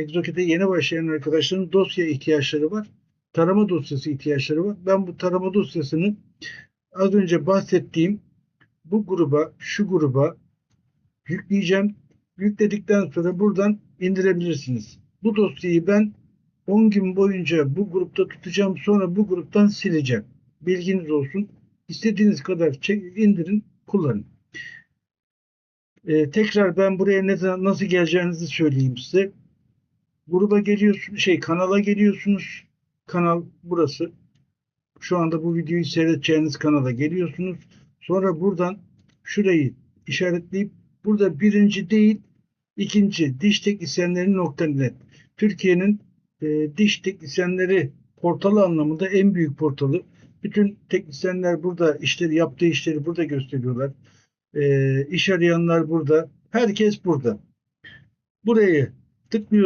Exocad'e yeni başlayan arkadaşların dosya ihtiyaçları var. Tarama dosyası ihtiyaçları var. Ben bu tarama dosyasını az önce bahsettiğim bu gruba, şu gruba yükleyeceğim. Yükledikten sonra buradan indirebilirsiniz. Bu dosyayı ben 10 gün boyunca bu grupta tutacağım. Sonra bu gruptan sileceğim. Bilginiz olsun. İstediğiniz kadar çek, indirin, kullanın. Ee, tekrar ben buraya ne nasıl geleceğinizi söyleyeyim size. Gruba geliyorsunuz, şey kanala geliyorsunuz. Kanal burası. Şu anda bu videoyu seyredeceğiniz kanala geliyorsunuz. Sonra buradan şurayı işaretleyip burada birinci değil ikinci diş teknisyenleri nokta.net Türkiye'nin e, diş teknisyenleri portalı anlamında en büyük portalı. Bütün teknisyenler burada işleri yaptığı işleri burada gösteriyorlar. E, iş arayanlar burada. Herkes burada. Burayı tıklıyorsunuz.